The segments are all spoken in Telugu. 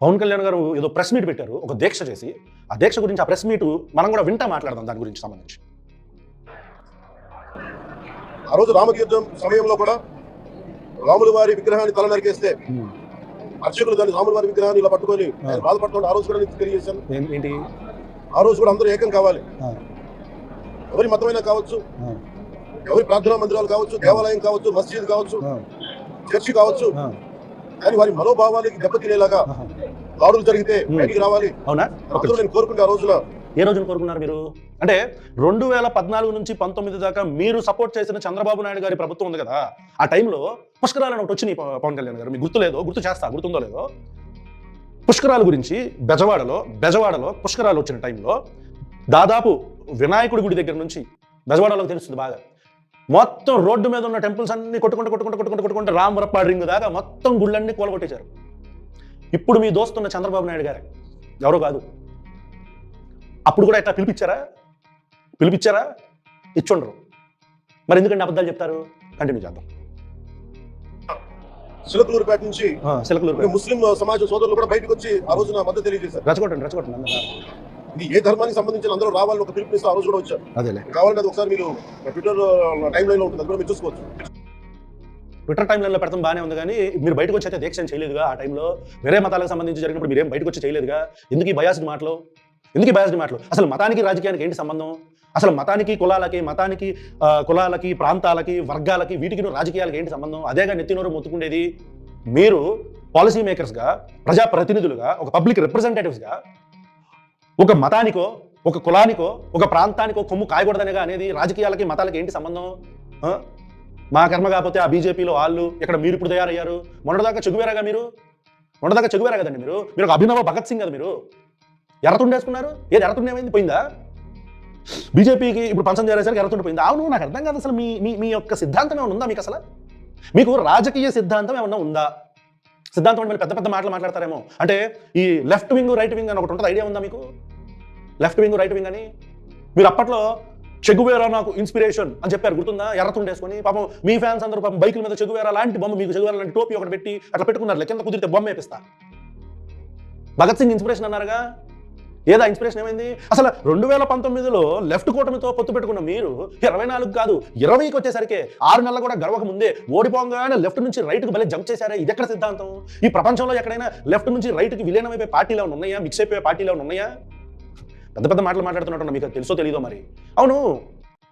పవన్ కళ్యాణ్ గారు ఏదో ప్రెస్ మీట్ పెట్టారు ఒక దీక్ష చేసి ఆ దీక్ష గురించి ఆ ప్రెస్ మీట్ మనం కూడా వింటా మాట్లాడదాం దాని గురించి సంబంధించి. ఆ రోజు రామతీర్థం సమయంలో కూడా రాముల వారి విగ్రహాన్ని తల నరికేస్తే అర్చకులు దాన్ని రాముల వారి విగ్రహాన్ని ఇలా పట్టుకొని బాధపడుతుంటే ఆ రోజు కూడా నేను తెలియజేశాను. ఏంటి? ఆ రోజు కూడా అందరూ ఏకం కావాలి. ఎవరి మతమైనా కావచ్చు ఎవరి ప్రార్థనా మందిరాలు కావచ్చు దేవాలయం కావచ్చు మస్జిద్ కావచ్చు చర్చి కావచ్చు కానీ వారి మనోభావాలకి దెబ్బతినేలాగా. దాడులు జరిగితే బయటికి రావాలి. అవునా? నేను కోరుకుంటే ఆ రోజున ఏ రోజున కోరుకున్నారు మీరు? అంటే రెండు వేల పద్నాలుగు నుంచి పంతొమ్మిది దాకా మీరు సపోర్ట్ చేసిన చంద్రబాబు నాయుడు గారి ప్రభుత్వం ఉంది కదా. ఆ టైంలో పుష్కరాలు ఒకటి వచ్చినాయి పవన్ కళ్యాణ్ గారు. మీకు గుర్తులేదో గుర్తు చేస్తా? గుర్తుందో లేదో? పుష్కరాల గురించి బెజవాడలో బెజవాడలో పుష్కరాలు వచ్చిన టైంలో దాదాపు వినాయకుడి గుడి దగ్గర నుంచి బెజవాడలోకి తెలుస్తుంది బాగా. మొత్తం రోడ్డు మీద ఉన్న టెంపుల్స్ అన్ని కొట్టుకుంటూ కొట్టుకుంటూ కొట్టుకుంటూ కొట్టుకుంటూ రామవరపాడు రింగ్ దాకా మొత్తం గుళ్ళన్నీ కూలగొట్టేశారు. ఇప్పుడు మీ దోస్తున్న చంద్రబాబు నాయుడు గారే. ఎవరో కాదు. అప్పుడు కూడా ఎట్లా పిలిపించారా? పిలిపించారా? ఇచ్చుండరు. మరి ఎందుకంటే అబద్ధాలు చెప్తారు? కంటిన్యూ చేద్దాం. చిలకలూరుపేట నుంచి సిలకలూరు ఒక ముస్లిం సమాజ సోదరులు కూడా బయటకు వచ్చి ఆ రోజున మద్దతు తెలియజేశారు. రెచ్చగొట్టండి అందరూ. ఇది ఏ ధర్మానికి సంబంధించిన అందరూ రావాలని ఒక పిలుపునిస్తే ఆ రోజు కూడా వచ్చారు. అదేలే. కావాలంటే ఒకసారి మీరు ట్విట్టర్ టైం లైన్లో ఉంటుంది అది కూడా మీరు చూసుకోవచ్చు. ట్విట్టర్ టైంలో పెడతాం బాగానే ఉంది కానీ మీరు బయటకు వచ్చి అయితే దీక్ష చేయలేదుగా ఆ టైంలో వేరే మతాలకు సంబంధించి జరిగినప్పుడు మీరేం బయటకు వచ్చి చేయలేదుగా? ఎందుకు ఈ బయాస్డ్ మాటలు? ఎందుకు ఈ బయాస్డ్ మాటలు? అసలు మతానికి రాజకీయానికి ఏంటి సంబంధం? అసలు మతానికి కులాలకి మతానికి కులాలకి ప్రాంతాలకి వర్గాలకి వీటికి రాజకీయాలకి ఏంటి సంబంధం? అదేగా నెత్తినోరు మొత్తుకుండేది మీరు పాలసీ మేకర్స్గా ప్రజాప్రతినిధులుగా ఒక పబ్లిక్ రిప్రజెంటేటివ్స్గా ఒక మతానికో ఒక కులానికో ఒక ప్రాంతానికో కొమ్ము కాయకూడదనేగా అనేది రాజకీయాలకి మతాలకి ఏంటి సంబంధం? మా కర్మ కాకపోతే ఆ బీజేపీలో వాళ్ళు ఇక్కడ మీరు ఇప్పుడు తయారయ్యారు. మొన్నటిదాకా చెగువేరాగా మీరు? మొన్నటిదాకా చెగువేరా కదండి మీరు? మీరు ఒక అభినవ భగత్ సింగ్ కదా మీరు? ఎర్రతుండేసుకున్నారు? ఏది ఎర్రతుండేమైంది పోయిందా? బీజేపీకి ఇప్పుడు పంచం చేరేసరికి ఎర్రతుండి పోయింది? అవును నాకు అర్థం కాదు అసలు మీ మీ మీ యొక్క సిద్ధాంతం ఏమైనా ఉందా మీకు అసలు? మీకు రాజకీయ సిద్ధాంతం ఏమన్నా ఉందా? సిద్ధాంతం అంటే మళ్ళీ పెద్ద పెద్ద మాటలు మాట్లాడతారేమో. అంటే ఈ లెఫ్ట్ వింగ్ రైట్ వింగ్ అని ఒకటి ఉంటుంది. ఐడియా ఉందా మీకు? లెఫ్ట్ వింగ్ రైట్ వింగ్ అని? మీరు అప్పట్లో చెగువేరా నాకు ఇన్స్పిరేషన్ అని చెప్పారు గుర్తుందా? ఎర్రతుండేసుకొని పాపం మీ ఫ్యాన్స్ అందరూ పాపం బైకుల మీద చెగువేరా లాంటి బొమ్మ మీకు చెగువేరా లాంటి టోపీ ఒకటి పెట్టి అట్లా పెట్టుకున్నారు. కింద కుదిరితే బొమ్మ వేపిస్తా. భగత్ సింగ్ ఇన్స్పిరేషన్ అన్నారుగా? ఏదా ఇన్స్పిరేషన్ ఏమైంది? అసలు రెండు వేల పంతొమ్మిదిలో లెఫ్ట్ కూటమితో పొత్తు పెట్టుకున్న మీరు ఇరవై నాలుగు కాదు ఇరవైకి వచ్చేసరికి ఆరు నెలలు కూడా గడవక ముందే ఓడిపోగానే లెఫ్ట్ నుంచి రైట్కి భలే జంప్ చేశారా. ఇది ఎక్కడ సిద్ధాంతం? ఈ ప్రపంచంలో ఎక్కడైనా లెఫ్ట్ నుంచి రైట్కి విలీనం అయిపోయే పార్టీలు ఏమైనా ఉన్నాయా? మిక్స్ అయిపోయే పార్టీలు ఏమైనా ఉన్నాయా? పెద్ద పెద్ద మాటలు మాట్లాడుతున్నట్టు మీకు తెలుసో తెలియదో మరి. అవును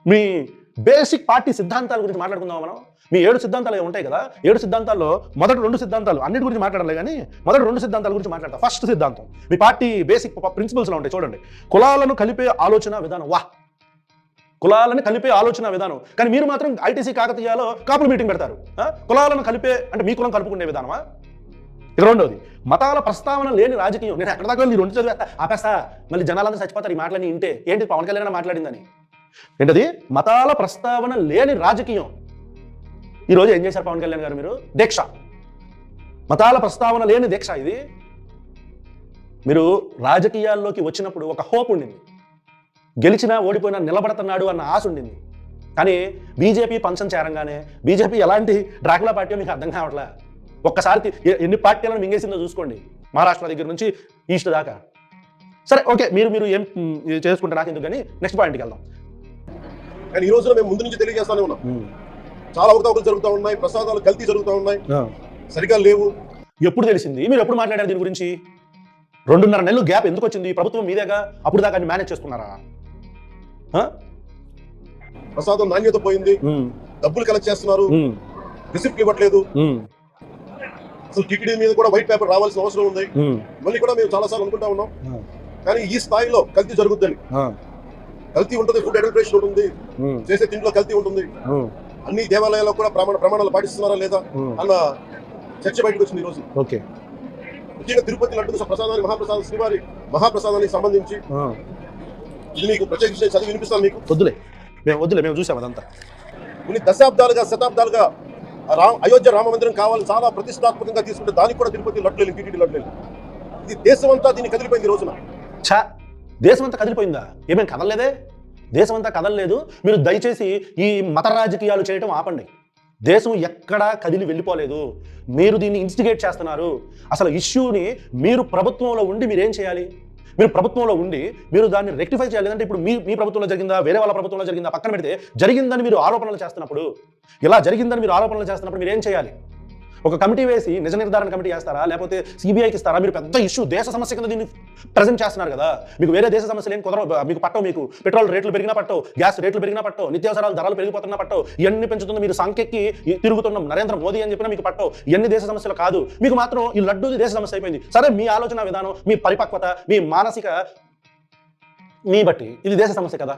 మీ బేసిక్ పార్టీ సిద్ధాంతాల గురించి మాట్లాడుకుందాం మనం? మీ ఏడు సిద్ధాంతాలు ఉంటాయి కదా ఏడు సిద్ధాంతాల్లో మొదటి రెండు సిద్ధాంతాలు అన్నిటి గురించి మాట్లాడాలి కానీ మొదటి రెండు సిద్ధాంతాల గురించి మాట్లాడతా. ఫస్ట్ సిద్ధాంతం మీ పార్టీ బేసిక్ ప్రిన్సిపల్స్లో ఉంటాయి చూడండి. కులాలను కలిపే ఆలోచన విధానం వా. కులాలను కలిపే ఆలోచన విధానం. కానీ మీరు మాత్రం ఐటీసీ కాకతీయాలో కాపులు మీటింగ్ పెడతారు. కులాలను కలిపే అంటే మీ కులం కలుపుకునే విధానమా? ఇది రెండోది మతాల ప్రస్తావన లేని రాజకీయం. నేను ఎక్కడ దాకా ఈ రెండు చదివేస్తా ఆపేస్తా. మళ్ళీ జనాలందరూ చచ్చిపోతారు ఈ మాటలని ఇంటే ఏంటి పవన్ కళ్యాణ్ మాట్లాడిందని? ఏంటది? మతాల ప్రస్తావన లేని రాజకీయం. ఈరోజు ఏం చేశారు పవన్ కళ్యాణ్ గారు మీరు? దీక్ష. మతాల ప్రస్తావన లేని దీక్ష ఇది. మీరు రాజకీయాల్లోకి వచ్చినప్పుడు ఒక హోప్ ఉండింది. గెలిచినా ఓడిపోయినా నిలబడుతున్నాడు అన్న ఆశ ఉండింది. కానీ బీజేపీ పంచం చేరంగానే బీజేపీ ఎలాంటి డ్రాకులా పార్టీ మీకు అర్థం కావట్లే? ఒక్కసారి ఎన్ని పార్టీలను మింగేసిందో చూసుకోండి. మహారాష్ట్ర దగ్గర నుంచి ఈస్ట్ దాకా. సరే ఓకే మీరు మీరు ఏం చేసుకుంటే నాకు ఎందుకు కానీ నెక్స్ట్ పాయింట్కి వెళ్దాం. కానీ ఈ రోజున మేము ముందు నుంచి తెలియజేస్తానే ఉన్నాం. చాలా అవకతవకలు జరుగుతూ ఉన్నాయి ప్రసాదాలు కల్తీ జరుగుతూ ఉన్నాయి. సరిగా లేవు. ఎప్పుడు తెలిసింది? మీరు ఎప్పుడు మాట్లాడారు దీని గురించి? రెండున్నర నెలలు గ్యాప్ ఎందుకు వచ్చింది? ప్రభుత్వం మీదేగా? అప్పుడు దాకా మేనేజ్ చేసుకున్నారా? ప్రసాదం నాణ్యత పోయింది. డబ్బులు కలెక్ట్ చేస్తున్నారు. రిసిప్ట్ ఇవ్వట్లేదు. అసలు టికెట్ మీద కూడా వైట్ పేపర్ రావాల్సిన అవసరం ఉంది. మళ్ళీ కూడా మేము చాలా సార్లు అనుకుంటా ఉన్నాం. కానీ ఈ స్థాయిలో కల్తీ జరుగుద్దని. ఆ, కల్తీ ఉంటుంది ఫుడ్ అడ్మినిస్ట్రేషన్ ఉంటుంది. చేసే తిండిలో కల్తీ ఉంటుంది. అన్ని దేవాలయాల్లో కూడా ప్రమాణ ప్రమాణాలు పాటిస్తున్నారా లేదా. అన్న చర్చ బయటకు వచ్చింది ఈ రోజు ఓకే. ముఖ్యంగా తిరుపతి లడ్డు ప్రసాదానికి మహాప్రసాద శ్రీవారి మహాప్రసాదానికి సంబంధించి ఇది మీకు ప్రత్యేకించి చదివి వినిపిస్తాను మీకు. వద్దులే. మేము వద్దులే మేము చూసాం అదంతా. కొన్ని దశాబ్దాలుగా శతాబ్దాలుగా రామ్ అయోధ్య రామ మందిరం కావాలి చాలా ప్రతిష్టాత్మకంగా తీసుకుంటే దానికి కూడా తిరుపతి లడ్లేదు టీటీడీ లడ్లేదు ఇది దేశమంతా దీన్ని కదిలిపోయింది రోజున. ఛా! దేశమంతా కదిలిపోయిందా? ఏమేమి కదలలేదే? దేశమంతా కదలలేదు. మీరు దయచేసి ఈ మత రాజకీయాలు చేయటం ఆపండి. దేశం ఎక్కడా కదిలి వెళ్ళిపోలేదు. మీరు దీన్ని ఇన్స్టిగేట్ చేస్తున్నారు. అసలు ఇష్యూని మీరు ప్రభుత్వంలో ఉండి మీరేం చేయాలి? మీరు ప్రభుత్వంలో ఉండి మీరు దాన్ని రెక్టిఫై చేయాలి. అంటే ఇప్పుడు మీ మీ ప్రభుత్వంలో జరిగిందా? వేరే వాళ్ళ ప్రభుత్వంలో జరిగిందా? పక్కన పెడితే జరిగిందని మీరు ఆరోపణలు చేస్తున్నప్పుడు ఇలా జరిగిందని మీరు ఆరోపణలు చేస్తున్నప్పుడు మీరు ఏం చేయాలి? ఒక కమిటీ వేసి నిజ నిర్ధారణ కమిటీ చేస్తారా? లేకపోతే సిబిఐకి ఇస్తారా? మీరు పెద్ద ఇష్యూ దేశ సమస్య కింద దీన్ని ప్రజెంట్ చేస్తున్నారు కదా. మీకు వేరే దేశ సమస్యలు ఏం కుదరవు. మీకు పట్టవు మీకు. పెట్రోల్ రేట్లు పెరిగినా పట్టవు. గ్యాస్ రేట్లు పెరిగినా పట్టవు. నిత్యావసరాల ధరలు పెరిగిపోతున్నా పట్టవు. ఇవన్నీ పెంచుతున్న మీరు సంఖ్యకి తిరుగుతున్నాం. నరేంద్ర మోదీ అని చెప్పినా మీకు పట్టవు. ఇవన్నీ దేశ సమస్యలు కాదు. మీకు మాత్రం ఈ లడ్డూ దేశ సమస్య అయిపోయింది. సరే మీ ఆలోచన విధానం మీ పరిపక్వత మీ మానసిక మీ బట్టి. ఇది దేశ సమస్య కదా.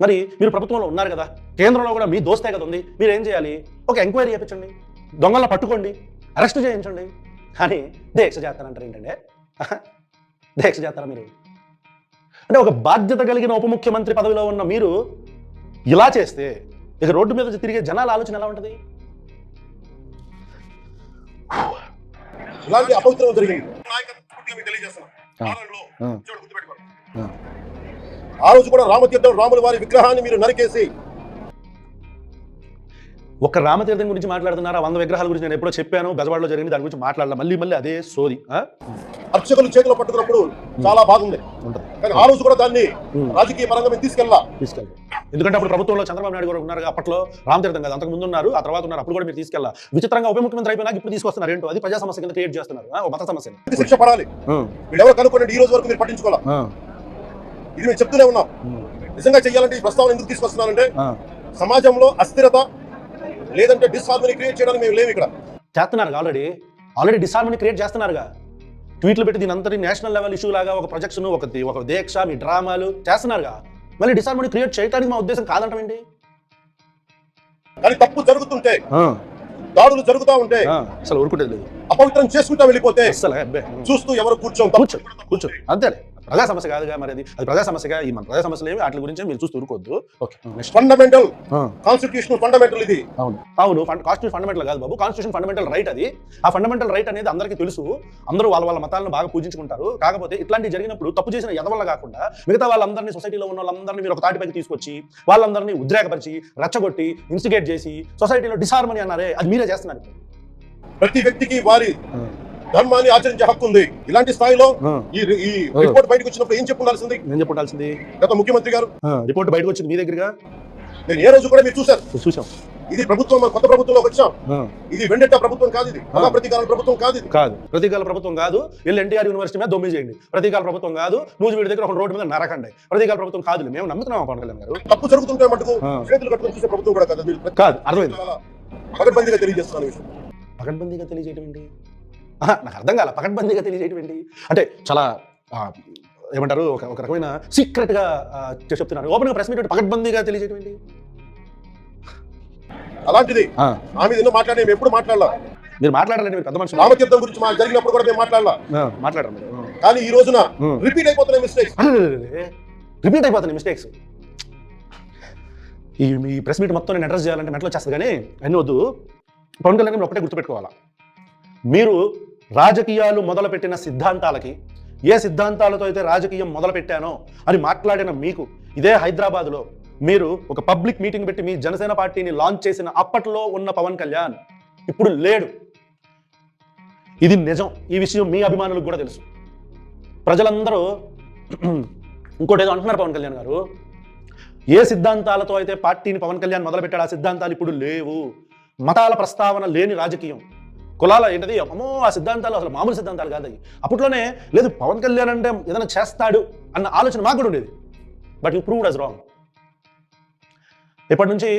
మరి మీరు ప్రభుత్వంలో ఉన్నారు కదా. కేంద్రంలో కూడా మీ దోస్తే కదా ఉంది. మీరు ఏం చేయాలి? ఒక ఎంక్వైరీ చేయించండి. దొంగలను పట్టుకోండి అరెస్ట్ చేయించండి. కానీ దీక్ష చేస్తారంటారు ఏంటంటే దీక్ష చేస్తారా మీరు. అంటే ఒక బాధ్యత కలిగిన ఉప ముఖ్యమంత్రి పదవిలో ఉన్న మీరు ఇలా చేస్తే ఇక రోడ్డు మీద తిరిగే జనాల ఆలోచన ఎలా ఉంటుంది? ఇలాంటి అపవిత్రం జరిగింది. ఆ. రోజు కూడా రామతీర్థం రాముల వారి విగ్రహాన్ని మీరు నరికేసి ఒక రామతీర్థం గురించి మాట్లాడుతున్నారా? వంద విగ్రహాల గురించి నేను ఎప్పుడో చెప్పాను. బెజవాడలో జరిగింది దాని గురించి మాట్లాడాలి. మళ్ళీ మళ్ళీ అదే సోది? అర్చకులు చేతిలో పట్టుకున్నప్పుడు చాలా బాగుంది కానీ ఆ రోజు కూడా దాన్ని. రాజకీయ పరంగా మేము తీసుకెళ్ళా తీసుకెళ్ళి ఎందుకంటే అప్పుడు ప్రభుత్వంలో చంద్రబాబు నాయుడు కూడా ఉన్నారు అప్పట్లో రామతీర్థం కదా అంతకు ముందు ఉన్నారు ఆ తర్వాత ఉన్నారు అప్పుడు కూడా మీరు తీసుకెళ్ళా విచిత్రంగా ఉప ముఖ్యమంత్రి అయిపోయినాక ఇప్పుడు తీసుకొస్తున్నారు. ఏంటో? అది ప్రజా సమస్య కింద క్రియేట్ చేస్తున్నారు. మత సమస్య శిక్ష పడాలి. వీళ్ళెవరు కనుక్కోండి ఈ రోజు వరకు మీరు పట్టించుకోవాలా? ఇది మేము చెప్తూనే ఉన్నాం. నిజంగా చెయ్యాలంటే ఈ ప్రస్తావన ఎందుకు తీసుకొస్తున్నానంటే సమాజంలో అస్థిరత లేదంటే డిస్హార్మనీ క్రియేట్ చేయడానికి మేము లేవు ఇక్కడ. చేస్తున్నారు ఆల్రెడీ ఆల్రెడీ డిసార్మనీ క్రియేట్ చేస్తున్నారుగా. ట్వీట్లు పెట్టి దీని అంతటి నేషనల్ లెవెల్ ఇష్యూ లాగా ఒక ప్రొజెక్షన్ ఒక ఒక దీక్ష మీ డ్రామాలు చేస్తున్నారుగా. మళ్ళీ డిసార్మనీ క్రియేట్ చేయడానికి మా ఉద్దేశం కాదంటామండి కానీ తప్పు జరుగుతుంటే దాడులు జరుగుతూ ఉంటే అసలు ఊరుకుంటేది లేదు. అపవిత్రం చేసుకుంటా వెళ్ళిపోతే అసలు చూస్తూ ఎవరు కూర్చోం కూర్చో కూర్చో. అంతేలే. ప్రజా సమస్య కాదుగా మరి అది. అది ప్రజా సమస్యగా ఈ మన ప్రజా సమస్యలు ఏమి వాటి గురించి మీరు చూస్తూ ఊరుకోవద్దు okay. Next. Fundamental constitution fundamental ఇది. అవును. అవును కాన్స్టిట్యూషన్ ఫండమెంటల్ కాదు బాబు. కాన్స్టిట్యూషన్ ఫండమెంటల్ రైట్ అది. ఆ ఫండమెంటల్ రైట్ అనేది అందరికీ తెలుసు. అందరూ వాళ్ళ వాళ్ళ మతాలను బాగా పూజించుకుంటారు. కాకపోతే ఇట్లాంటివి జరిగినప్పుడు తప్పు చేసిన ఎదవల్ల కాకుండా మిగతా వాళ్ళందరినీ సొసైటీలో ఉన్న వాళ్ళందరినీ మీరు ఒక తాటిపైకి తీసుకొచ్చి వాళ్ళందరినీ ఉద్రేకపరిచి రెచ్చగొట్టి ఇన్స్టిగేట్ చేసి సొసైటీలో డిసార్మనీ అన్నారే అది మీరే చేస్తున్నారు. ప్రతి వ్యక్తికి వారి ధర్మాన్ని ఆచరించే హక్కు ఉంది. ఇలాంటి స్థాయిలో ఈ ఈ రిపోర్ట్ బయటకు వచ్చినప్పుడు ఏం చెప్పుండాల్సింది? నేను చెప్పాల్సింది గత ముఖ్యమంత్రి గారు. రిపోర్ట్ బయటకు వచ్చింది మీ దగ్గరగా? నేను ఏ రోజు కూడా మీరు చూశారు. చూసాం ఇది ప్రభుత్వం కొత్త ప్రభుత్వంలోకి వచ్చాం. ఇది వెండెట్ట ప్రభుత్వం కాదు ఇది. పదా ప్రతీకారం ప్రభుత్వం కాదు ఇది. కాదు. ప్రతీకాల ప్రభుత్వం కాదు. వెళ్ళి ఎన్టీఆర్ యూనివర్సిటీ మీద దొమ్మి చేయండి. ప్రతీకాల ప్రభుత్వం కాదు. నూజు వీడి దగ్గర ఒక రోడ్డు మీద నరకండి. ప్రతీకాల ప్రభుత్వం కాదు మేము నమ్ముతున్నాం పవన్ కళ్యాణ్ గారు. తప్పు జరుగుతుంటే మటుకు. చేతులు కట్టుకుని చూసే ప్రభుత్వం కూడా కాదు. కాదు. అర్థమైంది. చాలా పకడ్బందీగా తెలియజేస్తున్నాను విషయం. పకడ్బందీగా తెలియజేయటం ఏంటి? నాకు అర్థం కాల పకడ్బందీగా తెలియజేయటం ఏంటి అంటే చాలా ఏమంటారు ఒక ఒక రకమైన సీక్రెట్గా ఆ, చెప్తున్నారు. ఓపెన్గా ప్రెస్ మీట్ పకడ్బందీగా తెలియజేయటం ఏంటి అలాంటిది మీద ఎన్నో మాట్లాడే మేము ఎప్పుడు మాట్లాడలా? మీరు మాట్లాడాలండి మీరు పెద్ద మనుషులు. రామతీర్థం గురించి మాకు జరిగినప్పుడు కూడా మేము మాట్లాడలా? మాట్లాడరు ఆ. కానీ ఈ రోజున. రిపీట్ అయిపోతున్నాయి మిస్టేక్స్. రిపీట్ అయిపోతున్నాయి మిస్టేక్స్. ఈ మీ ప్రెస్ మీట్ మొత్తం నేను అడ్రస్ చేయాలంటే మెట్లో చేస్తుంది కానీ అన్ని వద్దు. పవన్ కళ్యాణ్ ఒకటే గుర్తుపెట్టుకోవాలా. మీరు రాజకీయాలు మొదలుపెట్టిన సిద్ధాంతాలకి ఏ సిద్ధాంతాలతో అయితే రాజకీయం మొదలుపెట్టానో అని మాట్లాడిన మీకు ఇదే హైదరాబాద్లో మీరు ఒక పబ్లిక్ మీటింగ్ పెట్టి మీ జనసేన పార్టీని లాంచ్ చేసిన అప్పట్లో ఉన్న పవన్ కళ్యాణ్ ఇప్పుడు లేడు. ఇది నిజం. ఈ విషయం మీ అభిమానులకు కూడా తెలుసు. ప్రజలందరూ ఇంకోటి ఏదో అంటున్నారు పవన్ కళ్యాణ్ గారు. ఏ సిద్ధాంతాలతో అయితే పార్టీని పవన్ కళ్యాణ్ మొదలుపెట్టాడు ఆ సిద్ధాంతాలు ఇప్పుడు లేవు. మతాల ప్రస్తావన లేని రాజకీయం. కులాల ఏంటది? అమ్మో ఆ సిద్ధాంతాలు అసలు మామూలు సిద్ధాంతాలు కాదు అప్పట్లోనే లేదు పవన్ కళ్యాణ్ అంటే ఏదైనా చేస్తాడు అన్న ఆలోచన మాకు కూడా ఉండేది. But you proved us wrong ఇప్పటి నుంచి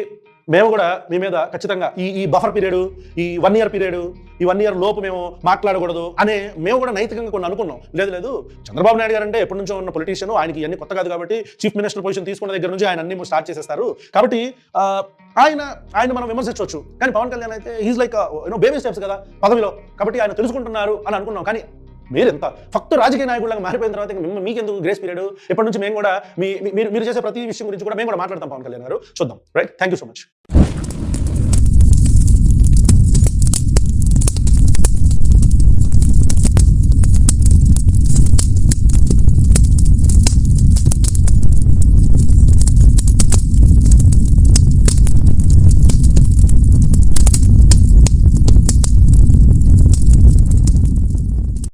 మేము కూడా మీ మీద ఖచ్చితంగా ఈ ఈ బఫర్ పీరియడ్ ఈ వన్ ఇయర్ పీరియడ్ ఈ వన్ ఇయర్ లోపు మేము మాట్లాడకూడదు అనే మేము కూడా నైతికంగా కొన్ని అనుకున్నాం. లేదు లేదు చంద్రబాబు నాయుడు గారు అంటే ఎప్పటి నుంచో ఉన్న పొలిటీషియన్ ఆయనకి ఇవన్నీ కొత్త కాదు కాబట్టి చీఫ్ మినిస్టర్ పొజిషన్ తీసుకున్న దగ్గర నుంచి ఆయన అన్ని స్టార్ట్ చేసేస్తారు. కాబట్టి ఆయన ఆయన మనం విమర్శించవచ్చు. కానీ పవన్ కళ్యాణ్ అయితే he's like you know baby steps కదా పదవిలో. కాబట్టి ఆయన తెలుసుకుంటున్నారు అని అనుకున్నాం. కానీ మీరెంత? ఫక్తు రాజకీయ నాయకుడిలాగా మారిపోయిన తర్వాత ఇంకా ఎందుకు మీకెందుకు గ్రేస్ పీరియడ్ ఎప్పటి నుంచి మేము కూడా మీ మీరు మీరు చేసే ప్రతి విషయం గురించి కూడా మేము కూడా మాట్లాడతాం పవన్ కళ్యాణ్ గారు. చూద్దాం. Right thank you so much